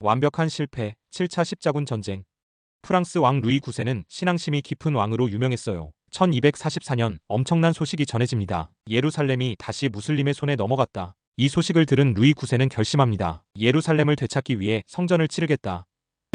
완벽한 실패, 7차 십자군 전쟁. 프랑스 왕 루이 9세는 신앙심이 깊은 왕으로 유명했어요. 1244년 엄청난 소식이 전해집니다. 예루살렘이 다시 무슬림의 손에 넘어갔다. 이 소식을 들은 루이 9세는 결심합니다. 예루살렘을 되찾기 위해 성전을 치르겠다.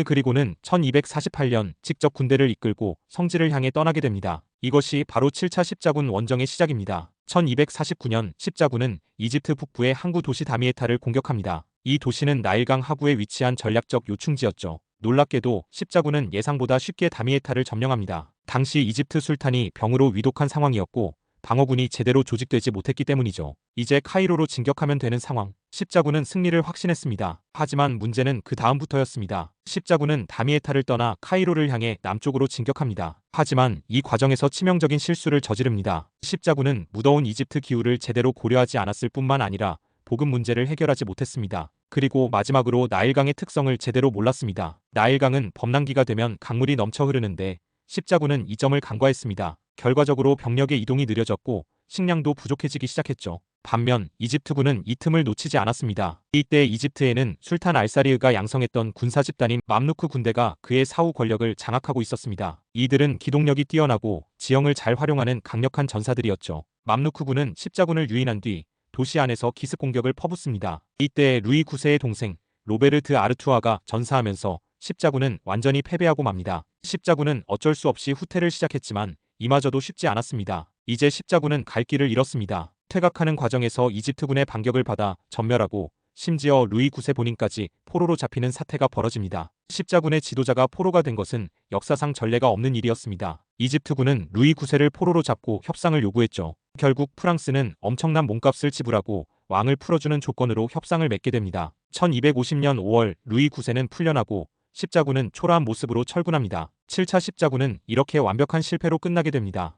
그리고는 1248년 직접 군대를 이끌고 성지를 향해 떠나게 됩니다. 이것이 바로 7차 십자군 원정의 시작입니다. 1249년 십자군은 이집트 북부의 항구 도시 다미에타를 공격합니다. 이 도시는 나일강 하구에 위치한 전략적 요충지였죠. 놀랍게도 십자군은 예상보다 쉽게 다미에타를 점령합니다. 당시 이집트 술탄이 병으로 위독한 상황이었고 방어군이 제대로 조직되지 못했기 때문이죠. 이제 카이로로 진격하면 되는 상황. 십자군은 승리를 확신했습니다. 하지만 문제는 그 다음부터였습니다. 십자군은 다미에타를 떠나 카이로를 향해 남쪽으로 진격합니다. 하지만 이 과정에서 치명적인 실수를 저지릅니다. 십자군은 무더운 이집트 기후를 제대로 고려하지 않았을 뿐만 아니라 보급 문제를 해결하지 못했습니다. 그리고 마지막으로 나일강의 특성을 제대로 몰랐습니다. 나일강은 범람기가 되면 강물이 넘쳐 흐르는데 십자군은 이 점을 간과했습니다. 결과적으로 병력의 이동이 느려졌고 식량도 부족해지기 시작했죠. 반면 이집트군은 이 틈을 놓치지 않았습니다. 이때 이집트에는 술탄 알사리흐가 양성했던 군사 집단인 맘루크 군대가 그의 사후 권력을 장악하고 있었습니다. 이들은 기동력이 뛰어나고 지형을 잘 활용하는 강력한 전사들이었죠. 맘루크군은 십자군을 유인한 뒤 도시 안에서 기습 공격을 퍼붓습니다. 이때 루이 9세의 동생 로베르트 아르투아가 전사하면서 십자군은 완전히 패배하고 맙니다. 십자군은 어쩔 수 없이 후퇴를 시작했지만 이마저도 쉽지 않았습니다. 이제 십자군은 갈 길을 잃었습니다. 퇴각하는 과정에서 이집트군의 반격을 받아 전멸하고 심지어 루이 9세 본인까지 포로로 잡히는 사태가 벌어집니다. 십자군의 지도자가 포로가 된 것은 역사상 전례가 없는 일이었습니다. 이집트군은 루이 9세를 포로로 잡고 협상을 요구했죠. 결국 프랑스는 엄청난 몸값을 지불하고 왕을 풀어주는 조건으로 협상을 맺게 됩니다. 1250년 5월 루이 9세는 풀려나고 십자군은 초라한 모습으로 철군합니다. 7차 십자군은 이렇게 완벽한 실패로 끝나게 됩니다.